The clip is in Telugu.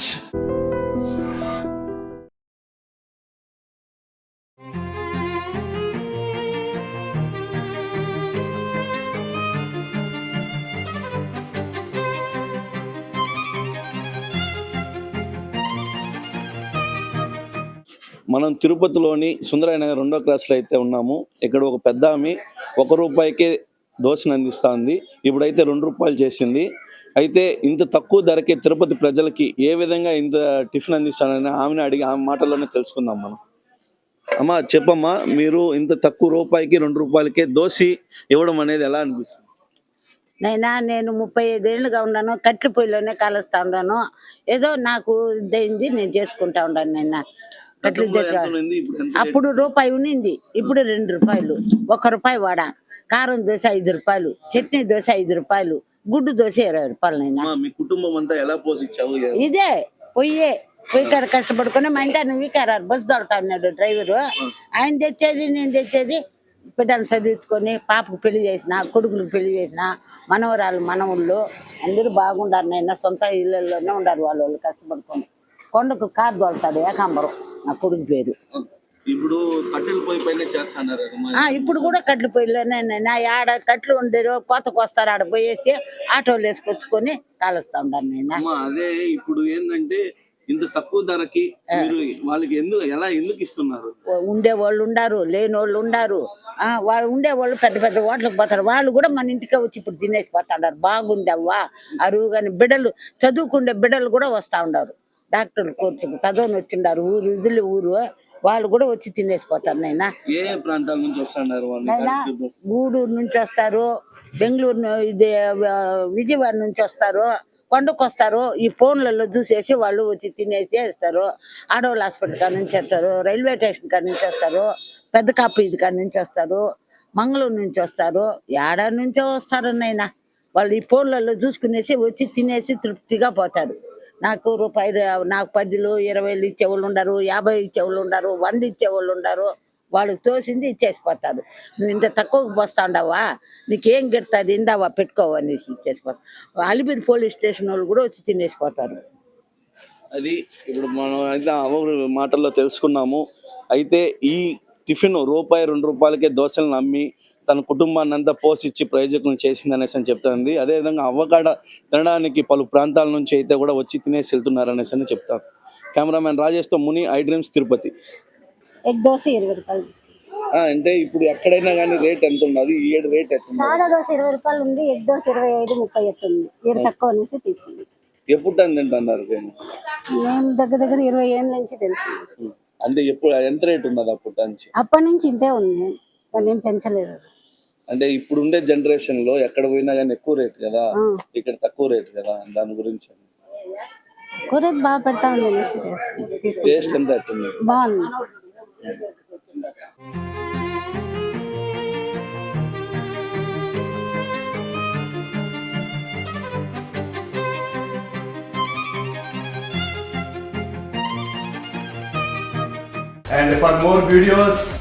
రాజ్ మనం తిరుపతిలోని సుందరయ్య నగర్ రెండో క్లాస్లో అయితే ఉన్నాము. ఇక్కడ ఒక పెద్ద ఆమె ఒక రూపాయికే దోశను అందిస్తుంది. ఇప్పుడైతే రెండు రూపాయలు చేసింది. అయితే ఇంత తక్కువ ధరకే తిరుపతి ప్రజలకి ఏ విధంగా ఇంత టిఫిన్ అందిస్తానని ఆమెను అడిగి ఆమె మాటల్లోనే తెలుసుకుందాం మనం. అమ్మా చెప్పమ్మా మీరు ఇంత తక్కువ రూపాయికి రెండు రూపాయలకే దోశ ఇవ్వడం అనేది ఎలా అనిపిస్తుంది? నైనా నేను ముప్పై ఐదేళ్ళుగా ఉన్నాను కట్ల పొయ్యిలోనే కాలుస్తా ఉన్నాను ఏదో నాకు ఇదైంది నేను చేసుకుంటా ఉన్నాను నైనా. కట్లు అప్పుడు రూపాయి ఉన్నింది ఇప్పుడు రెండు రూపాయలు. ఒక రూపాయి వడ కారం దోశ ఐదు రూపాయలు చట్నీ దోశ ఐదు రూపాయలు. గుడ్డు దోశ ఇరవై రూపాయలు నైనా అమ్మా, మీ కుటుంబం అంతా ఎలా పోషించావు ఇదే పొయ్యే. పొయ్యి కాడ కష్టపడుకుని మా ఇంటి వీకారారు బస్సు దొడతా ఉన్నాడు డ్రైవరు. ఆయన తెచ్చేది నేను తెచ్చేది బిడ్డలు చదివించుకొని పాపకు పెళ్ళి చేసిన కొడుకులకు పెళ్ళి చేసిన మనవరాలు మనవుళ్ళు అందరూ బాగుండారు నైనా సొంత ఇళ్ళల్లోనే ఉండారు వాళ్ళు వాళ్ళు కష్టపడుకొని. కొండకు కారు దొడతాడు ఏకాంబరం నా కొడుకు పేరు. ఇప్పుడు కట్టెల పొయ్యి పైన చేస్తున్నారు ఇప్పుడు కూడా కట్లు పొయ్యిలోనే నా ఆడ కట్లు ఉండేరు కొత్తకు వస్తారు ఆడ పోయేసి ఆటోలు వేసుకొచ్చుకొని కాలుస్తా ఉండాను నేను. అదే ఇప్పుడు ఏంటంటే ఇంత తక్కువ ధరకి మీరు వాళ్ళకి ఎందుకు ఎలా ఎందుకు ఇస్తున్నారు? ఉండే వాళ్ళు ఉండారు లేని వాళ్ళు ఉండారు. ఆ, వాళ్ళు ఉండే వాళ్ళు పెద్ద పెద్ద ఓట్లకు పోతారు. వాళ్ళు కూడా మన ఇంటికే వచ్చి ఇప్పుడు తినేసి పోతాడారు. బాగుంది అవ్వా అరువు కానీ బిడ్డలు చదువుకుండే బిడ్డలు కూడా వస్తా ఉండారు. డాక్టర్లు కోర్సుకు చదువుని వచ్చిండారు. ఊరు ఇదిలి ఊరు. వాళ్ళు కూడా వచ్చి తినేసి పోతారు నైనా ఏ ఏ ప్రాంతాల నుంచి వస్తున్నారు వాళ్ళు? నైనా గూడూరు నుంచి వస్తారు బెంగళూరు ఇది విజయవాడ నుంచి వస్తారు కొండకు వస్తారు ఈ ఫోన్లలో చూసేసి వాళ్ళు వచ్చి తినేసి వేస్తారు. ఆడవాళ్ళ హాస్పిటల్ కాడ నుంచి వస్తారు రైల్వే స్టేషన్ కాడ నుంచి వస్తారు పెద్ద కాపు ఇది కాడ నుంచి వస్తారు మంగళూరు నుంచి వస్తారు ఏడా నుంచో వస్తారు నైనా వాళ్ళు ఈ ఫోన్లలో చూసుకునేసి వచ్చి తినేసి తృప్తిగా పోతారు. నాకు రూపాయి నాకు పదిలు ఇరవైలు ఇచ్చేవాళ్ళు ఉండరు యాభై ఇచ్చేవాళ్ళు ఉండరు వంద ఇచ్చేవాళ్ళు ఉండరు వాళ్ళకి తోసింది ఇచ్చేసిపోతారు. నువ్వు ఇంత తక్కువకు పోస్తాండావా? నీకేం గిడుతుంది? ఇందావా పెట్టుకోవు అనేసి ఇచ్చేసిపోతారు. అలిపిరి పోలీస్ స్టేషన్ వాళ్ళు కూడా వచ్చి తినేసిపోతారు. అది ఇప్పుడు మనం అయితే మాటల్లో తెలుసుకున్నాము. అయితే ఈ టిఫిన్ రూపాయి రెండు రూపాయలకే దోశలను అమ్మి తన కుటుంబాన్ని అంతా పోషించి ప్రయోజకులను చేసింది అనేసి అని చెప్తుంది. అదేవిధంగా అవ్వకాడ తినడానికి పలు ప్రాంతాల నుంచి అయితే కూడా వచ్చి తినేసి వెళ్తున్నారు అనేసి అని చెప్తాను కెమెరామెన్ రాజేష్తో Muni iDreams Tirupati. Egg dosa ఇరవై రూపాయలు తీసుకుంటాం ఆ, అంటే ఇప్పుడు ఎక్కడైనా కానీ రేట్ ఎంత ఉన్నది ఈ ఏడు రేట్ ఎంత? సాదా దోశ ఇరవై రూపాయలు ఉంది ఎగ్ దోశ ఇరవై ఐదు ముప్పై ఏడు తక్కువ అనేసి తీసుకుంది ఎప్పుడు టన్ తింటున్నారు నేను మేము దగ్గర దగ్గర ఇరవై ఏళ్ళ నుంచి తెలుసు అంటే ఎప్పుడు ఎంత రేట్ ఉన్నది అప్పుడు నుంచి అప్పటి నుంచి ఇంతే ఉంది. దాన్ని ఏం పెంచలేదు అంటే ఇప్పుడు ఉండే జనరేషన్లో ఎక్కడ పోయినా కానీ ఎక్కువ రేట్ కదా. ఇక్కడ తక్కువ రేట్ కదా? దాని గురించి బాగా పెడతా ఉంది అనేసి చేస్తుంది తీసుకుంటాం. టేస్ట్ ఎంత అవుతుంది? బాగుంది. And for more videos,